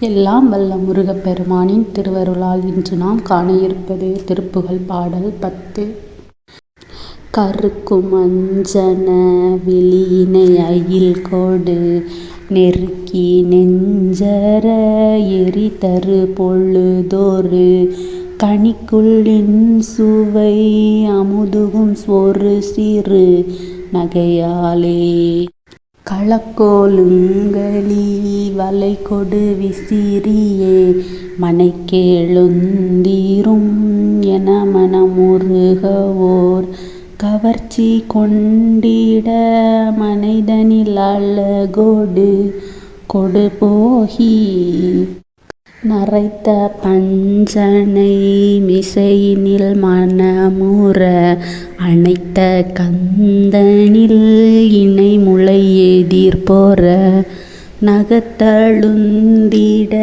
எல்லாம் வல்ல முருகப்பெருமானின் திருவருளால் இன்று நாம் காண இருப்பது திருப்புகழ் பாடல் பத்து. கருக்கும் அஞ்சன விழியினை அயில்கொடு நெருக்கி நெஞ்சற எரிதரு பொழுதோறு கனிக்குள்ளின் சுவை அமுதுகும் ஒரு-சிறு நகையாலே. களக்கோலுங்களி வளைகொடு விசிறியே மனைக்கெழுந்தீரும் என மனமுருகவோர். கவர்ச்சி கொண்டிட மனைதனில் அழகொடு போகி. நரைத்த பஞ்சனை மிசையினில் மனமுற அனைத்த கந்தனில் இணை முளை எதிர்போற. நகத்தழுந்திட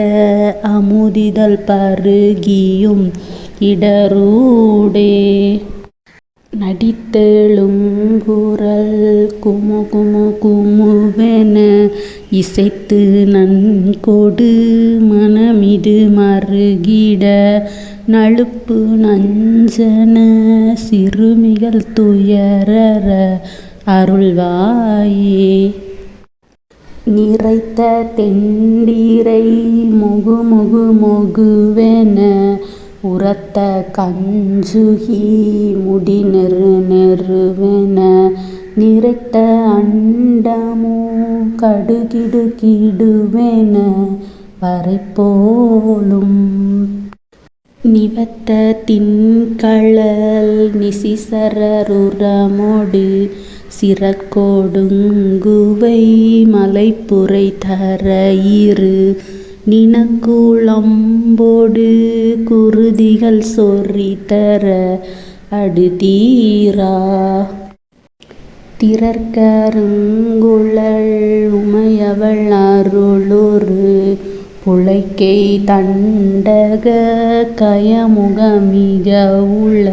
அமுதிதழ் பருகியும் இடரூடே. நடித்தெழுங்குரல் குமு குமுவென இசைத்து நன்கொடு மனமிது மறுகிட நழுப்பு நஞ்சன சிறுமிகள் துயரற அருள்வாயே. நிறைத்த தெண்டீரை தெண்டிரை மொகுமொகு மொகுவென உரத்த கஞ்சுகி முடி நெருநெருவென நிரைத்த அண்டமு கடுகிடு கிடுவென வரைப்போலும். நிவத்த திண்கழல் நிசிசர சிறக்கோடுங்குவை சிறகொடுங்குவை மலைப்புரை இரு நினக்குளம்போடு குருதிகள் சொரிதர அடுதீரா திறக்கருங்குழல் உமையவள் அருளுறு புழைக்கை தண்டக கயமுக மிகவுள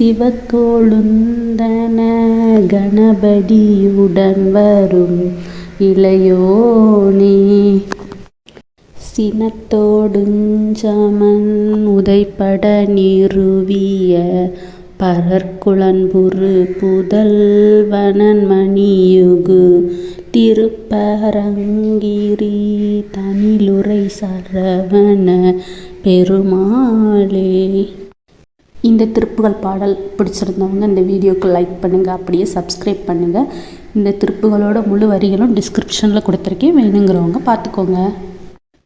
சிவத்தோளுந்தன கணபதியுடன் வரும் இளையோனே. சினத்தோடுஞ்சமன் உதைப்பட நிறுவிய பரற்குளன்புரு புதல்வனன் மணியுகு திருப்பரங்கிரி தனிலுரை சரவண பெருமாளே. இந்த திருப்புகள் பாடல் பிடிச்சிருந்தவங்க இந்த வீடியோக்கு லைக் பண்ணுங்கள் அப்படியே சப்ஸ்கிரைப் பண்ணுங்கள் இந்த திருப்புகளோட முழு வரிகளும் டிஸ்கிரிப்ஷனில் கொடுத்துருக்கேன். வேணுங்கிறவங்க பார்த்துக்கோங்க.